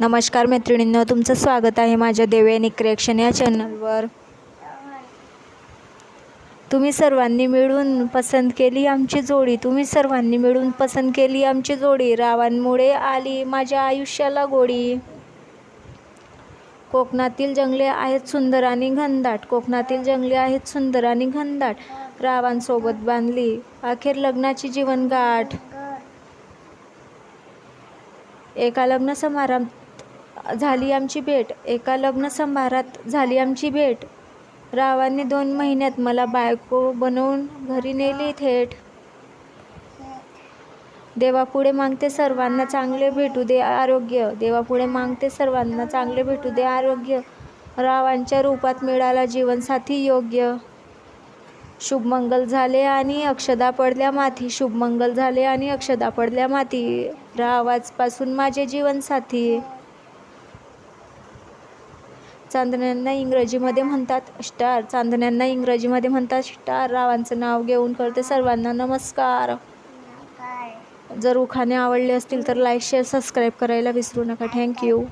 नमस्कार मैत्रिणींनो तुमचं स्वागत आहे माझ्या देवयानी क्रिएक्शन या चॅनलवर तुम्ही सर्वांनी मिळून पसंत केली आमची जोडी. तुम्ही सर्वांनी मिळून पसंत केली आमची जोडी. रावांमुळे आली माझ्या आयुष्याला गोडी. कोकणातील जंगले आहेत सुंदर आणि घनदाट. कोकणातील जंगले आहेत सुंदर आणि घनदाट. रावांसोबत बांधली अखेर लग्नाची जीवनगाठ. एका लग्न समारंभ झाली आमची भेट. एका लग्न समारंभात झाली आमची भेट. रावांनी दोन महिन्यात मला बायको बनवून घरी नेली थेट. देवापुढे मागते सर्वांना चांगले भेटू दे आरोग्य. देवापुढे मागते सर्वांना चांगले भेटू दे आरोग्य. रावांच्या रूपात मिळाला जीवनसाथी योग्य. शुभमंगल झाले आणि अक्षदा पडल्या माथी. शुभमंगल झाले आणि अक्षदा पडल्या माथी. रावाजपासून माझे जीवनसाथी. चांदण्यांना इंग्रजीमध्ये म्हणतात स्टार. चांदण्यांना इंग्रजीमध्ये म्हणतात स्टार. रावांचं नाव घेऊन करते सर्वांना नमस्कार. जर उखाणे आवडले असतील तर लाईक शेअर सबस्क्राईब करायला विसरू नका. थँक्यू